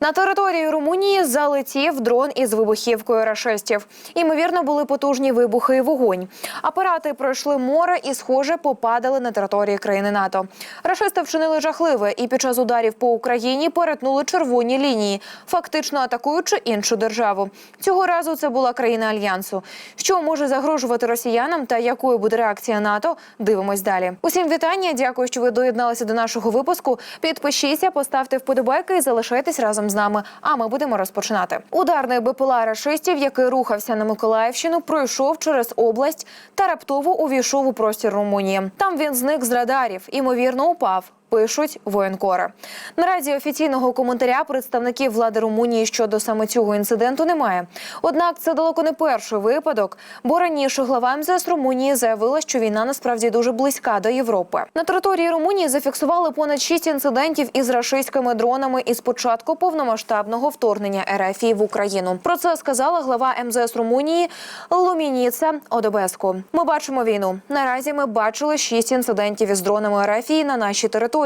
На території Румунії залетів дрон із вибухівкою рашистів. Імовірно, були потужні вибухи і вогонь. Апарати пройшли море і, схоже, попадали на території країни НАТО. Рашисти вчинили жахливе і під час ударів по Україні перетнули червоні лінії, фактично атакуючи іншу державу. Цього разу це була країна альянсу. Що може загрожувати росіянам та якою буде реакція НАТО? Дивимось далі. Усім вітання. Дякую, що ви доєдналися до нашого випуску. Підпишіться, поставте вподобайки і залишайтесь разом з нами. А ми будемо розпочинати. Ударний БПЛА рашистів, який рухався на Миколаївщину, пройшов через область та раптово увійшов у простір Румунії. Там він зник з радарів, імовірно, упав. Пишуть воєнкори. Наразі офіційного коментаря представників влади Румунії щодо саме цього інциденту немає. Однак це далеко не перший випадок, бо раніше глава МЗС Румунії заявила, що війна насправді дуже близька до Європи. На території Румунії зафіксували понад шість інцидентів із рашистськими дронами із початку повномасштабного вторгнення РФ в Україну. Про це сказала глава МЗС Румунії Лумініца Одобеску. Ми бачимо війну. Наразі ми бачили шість інцидентів із дронами РФ на нашій території,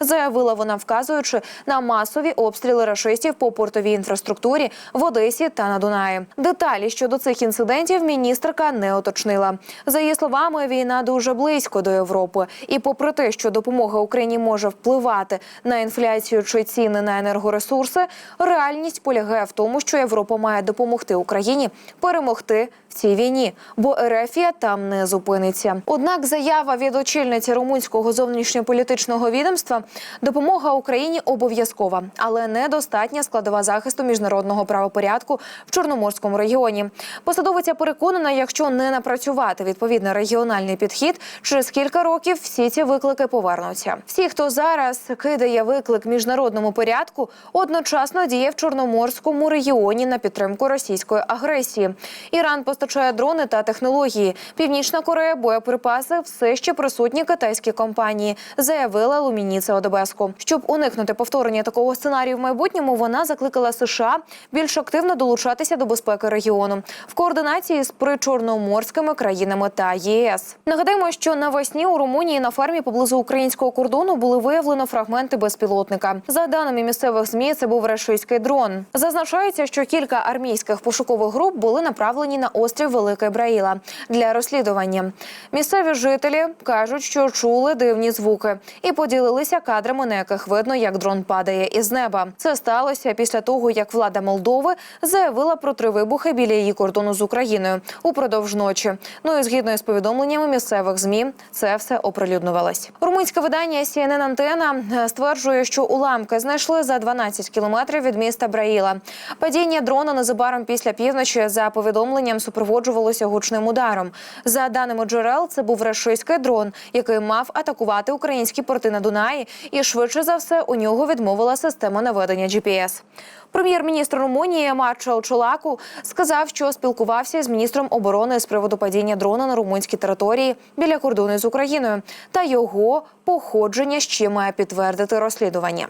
заявила вона, вказуючи на масові обстріли рашистів по портовій інфраструктурі в Одесі та на Дунаї. Деталі щодо цих інцидентів міністерка не уточнила. За її словами, війна дуже близько до Європи, і попри те, що допомога Україні може впливати на інфляцію чи ціни на енергоресурси, реальність полягає в тому, що Європа має допомогти Україні перемогти цій війні, бо Ерефія там не зупиниться. Однак заява від очільниці румунського зовнішньополітичного відомства допомога Україні обов'язкова, але недостатня складова захисту міжнародного правопорядку в Чорноморському регіоні. Посадовиця переконана, якщо не напрацювати відповідний регіональний підхід, через кілька років всі ці виклики повернуться. Всі, хто зараз кидає виклик міжнародному порядку, одночасно діє в Чорноморському регіоні на підтримку російської агресії. Іран постачає дрони та технології. Північна Корея боєприпаси все ще присутні китайські компанії, заявила Лумініце Одебеску. Щоб уникнути повторення такого сценарію в майбутньому, вона закликала США більш активно долучатися до безпеки регіону в координації з причорноморськими країнами та ЄС. Нагадаємо, що навесні у Румунії на фермі поблизу українського кордону були виявлено фрагменти безпілотника. За даними місцевих змі, це був рашистський дрон. Зазначається, що кілька армійських пошукових груп були направлені на острів Велика Браїла для розслідування. Місцеві жителі кажуть, що чули дивні звуки і поділилися кадрами, на яких видно, як дрон падає із неба. Це сталося після того, як влада Молдови заявила про три вибухи біля її кордону з Україною упродовж ночі. Ну і згідно з повідомленнями місцевих змі, це все оприлюднювалось. Румунське видання CNN Антена стверджує, що уламки знайшли за 12 кілометрів від міста Браїла. Падіння дрона незабаром після півночі за повідомленням супроводжувалося гучним ударом. За даними джерел, це був рашистський дрон, який мав атакувати українські порти на Дунаї, і швидше за все у нього відмовила система наведення GPS. Прем'єр-міністр Румунії Марчел Чолаку сказав, що спілкувався з міністром оборони з приводу падіння дрона на румунській території біля кордону з Україною та його походження ще має підтвердити розслідування.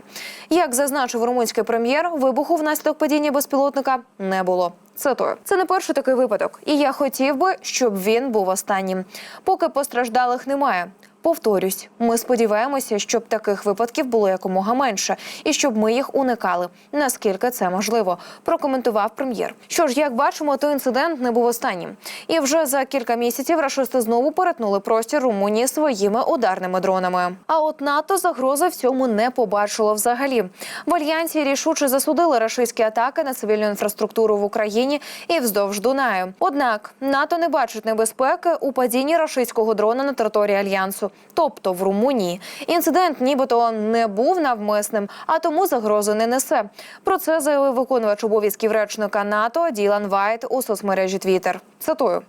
Як зазначив румунський прем'єр, вибуху внаслідок падіння безпілотника не було. Цитую, це не перший такий випадок, і я хотів би, щоб він був останнім. Поки постраждалих немає. Повторюсь, ми сподіваємося, щоб таких випадків було якомога менше, і щоб ми їх уникали, наскільки це можливо. Прокоментував прем'єр. Що ж, як бачимо, той інцидент не був останнім. І вже за кілька місяців рашисти знову перетнули простір Румунії своїми ударними дронами. А от НАТО загрози в цьому не побачило взагалі. В альянсі рішуче засудили рашистські атаки на цивільну інфраструктуру в Україні і вздовж Дунаю. Однак НАТО не бачить небезпеки у падінні рашистського дрона на території альянсу, тобто в Румунії. Інцидент, нібито не був навмисним, а тому загрози не несе. Про це заявив виконувач обов'язків речника НАТО Ділан Вайт у соцмережі Твіттер. Цитую.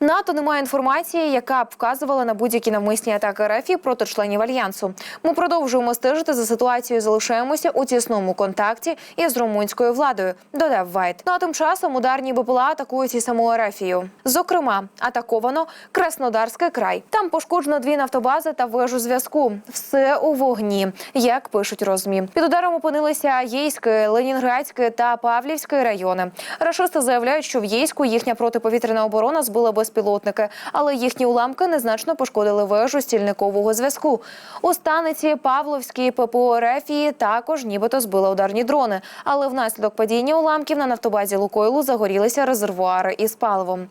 НАТО не має інформації, яка б вказувала на будь-які навмисні атаки РФ проти членів альянсу. Ми продовжуємо стежити за ситуацією. Залишаємося у тісному контакті із румунською владою. Додав Вайт. Ну а тим часом ударні БПЛА атакують і саму Ерефію. Зокрема, атаковано Краснодарський край. Там пошкоджено дві нафтобази та вежу зв'язку. Все у вогні, як пишуть розмі. Під ударом опинилися Єйське, Ленінградське та Павлівське райони. Рашисти заявляють, що в Єйську їхня протиповітряна оборона збила безпілотники, але їхні уламки незначно пошкодили вежу стільникового зв'язку. У станиці Павловській ППО Рефії також нібито збили ударні дрони, але внаслідок падіння уламків на нафтобазі Лукойлу загорілися резервуари із паливом.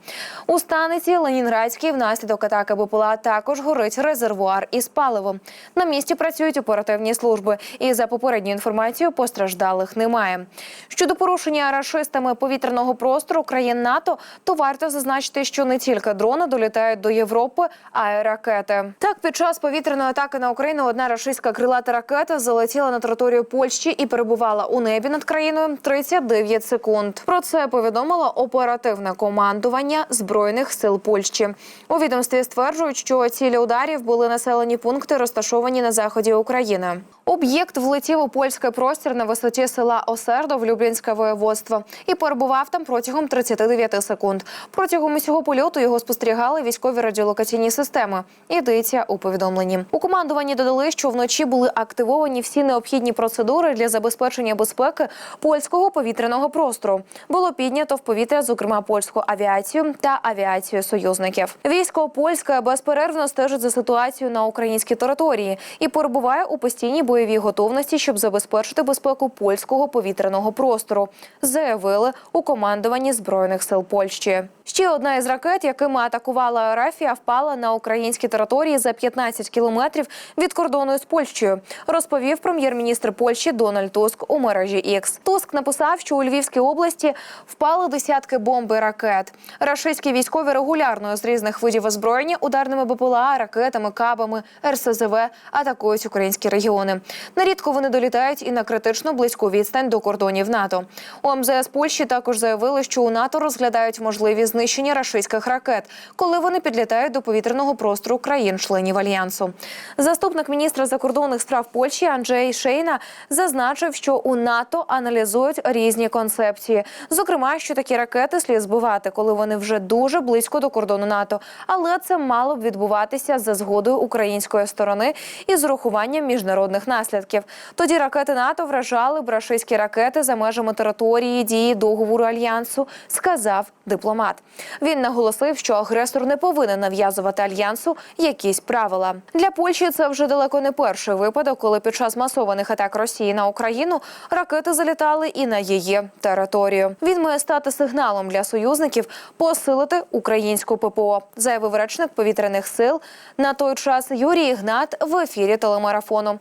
У станиці Ленінградській внаслідок атаки БПЛА також горить резервуар із паливом. На місці працюють оперативні служби, і за попередньою інформацією постраждалих немає. Щодо порушення рашистами повітряного простору країн НАТО, то варто зазначити, що не тільки дрони долітають до Європи, а й ракети. Так, під час повітряної атаки на Україну одна рашистська крилата ракета залетіла на територію Польщі і перебувала у небі над країною 39 секунд. Про це повідомило оперативне командування збройних сил Польщі. У відомстві стверджують, що цілі ударів були населені пункти, розташовані на заході України. Об'єкт влетів у польський простір на висоті села Осердо в Люблінське воєводство і перебував там протягом 39 секунд. Протягом усього польоту його спостерігали військові радіолокаційні системи. Йдеться у повідомленні. У командуванні додали, що вночі були активовані всі необхідні процедури для забезпечення безпеки польського повітряного простору. Було піднято в повітря, зокрема польську авіацію та авіацію союзників. Військо польське безперервно стежить за ситуацією на українській території і перебуває у постійній бойовій готовності, щоб забезпечити безпеку польського повітряного простору. Заявили у командуванні збройних сил Польщі. Ще одна із ракет, якими атакувала Арафія, впала на українській території за 15 кілометрів від кордону з Польщею. Розповів прем'єр-міністр Польщі Дональд Туск у мережі X. Туск написав, що у Львівській області впали десятки бомб і ракет. Рашистські військові регулярно з різних видів озброєння ударними БПЛА, ракетами, кабами, РСЗВ атакують українські регіони. Нерідко вони долітають і на критично близьку відстань до кордонів НАТО. У МЗС Польщі також заявили, що у НАТО розглядають можливість знищення рашистських ракет, коли вони підлітають до повітряного простору країн-членів альянсу. Заступник міністра закордонних справ Польщі Анджей Шейна зазначив, що у НАТО аналізують різні концепції. Зокрема, що такі ракети слід збивати, коли вони вже дуже близько до кордону НАТО. Але це мало б відбуватися за згодою української сторони і з урахуванням міжнародних наслідків. Тоді ракети НАТО вражали б рашистські ракети за межами території дії договору альянсу, сказав дипломат. Він наголосив, що агресор не повинен нав'язувати альянсу якісь правила. Для Польщі це вже далеко не перший випадок, коли під час масованих атак Росії на Україну ракети залітали і на її територію. Він має стати сигналом для союзників посилити українську ППО, заявив речник повітряних сил на той час Юрій Ігнат в ефірі телемарафону.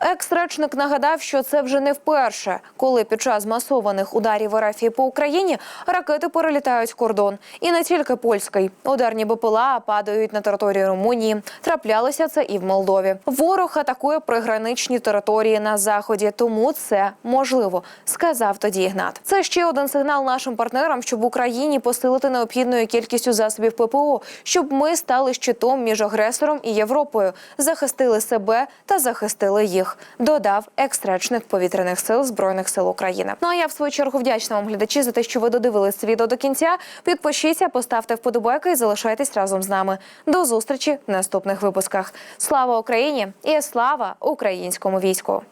Екс-речник нагадав, що це вже не вперше, коли під час масованих ударів РФ по Україні ракети перелітають кордон, і не тільки польський. Ударні БПЛА падають на території Румунії. Траплялося це і в Молдові. Ворог атакує приграничні території на заході, тому це можливо, сказав тоді Ігнат. Це ще один сигнал нашим партнерам, щоб Україні посилити необхідною кількістю засобів ППО, щоб ми стали щитом між агресором і Європою, захистили себе та захистили їх. Додав екс-речник повітряних сил збройних сил України. Ну а я в свою чергу вдячна вам глядачі за те, що ви додивились відео до кінця. Підпишіться, поставте вподобайки і залишайтесь разом з нами. До зустрічі в наступних випусках. Слава Україні і слава українському війську!